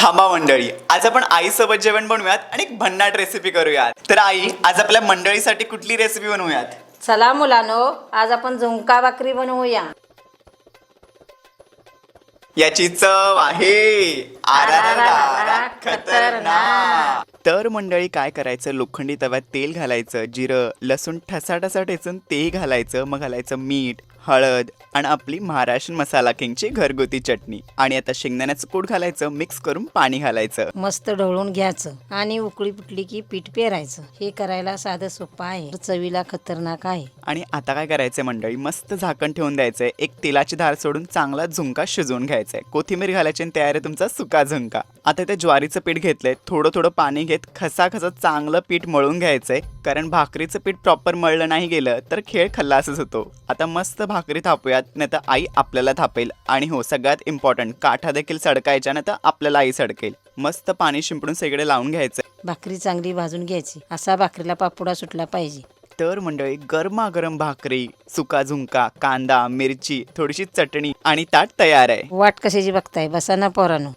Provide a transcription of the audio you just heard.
थांबा मंडळी. आज आपण आईसोबत जेवण बनवूयात आणि एक भन्नाट रेसिपी करूयात. तर आई आज आपल्या मंडळीसाठी कुठली रेसिपी बनवूयात? चला मुलांनो आज आपण झुंका भाकरी बनवूया. याची चव आहे. खतरनाक तर मंडळी काय करायचं लोखंडी तव्यात तेल घालायचं जिरं लसूण ठसा ठसा ठेचून ते घालायचं मग घालायचं मीठ हळद आणि आपली महाराष्ट्र मसाला किंगची घरगुती चटणी आणि आता शेंगदाण्याचं कूट घालायचं मिक्स करून पाणी घालायचं मस्त ढवळून घ्यायचं आणि उकळी फुटली की पीठ पेरायचं. हे करायला साधं सोपं आहे. चवीला खतरनाक आहे. आणि आता काय करायचंय मंडळी? मस्त झाकण ठेवून द्यायचंय. एक तेलाची धार सोडून चांगला झुंका शिजवून घ्यायचाय. कोथिंबीर घालायची आणि तयार आहे तुमचा सुका झुंका आता ते ज्वारीचं पीठ घेतलंय. थोडं थोडं पाणी घेत खसा खसा चांगलं पीठ मळून घ्यायचंय. कारण भाकरीचं पीठ प्रॉपर मळलं नाही गेलं तर खेळ खल्लासच होतो. आता मस्त भाकरी थापूयात नाही तर आई आपल्याला थापेल. आणि हो सगळ्यात इम्पॉर्टंट काठा देखील सडकायच्या नाही तर आपल्याला आई सडकेल. मस्त पाणी शिंपडून सगळे लावून घ्यायचं भाकरी चांगली भाजून घ्यायची. असा भाकरीला पापुडा सुटला पाहिजे. तर मंडळी गरमागरम भाकरी सुका झुंका कांदा मिरची थोडीशी चटणी आणि ताट तयार आहे. वाट कशाची बघताय? बसा ना पोरानो.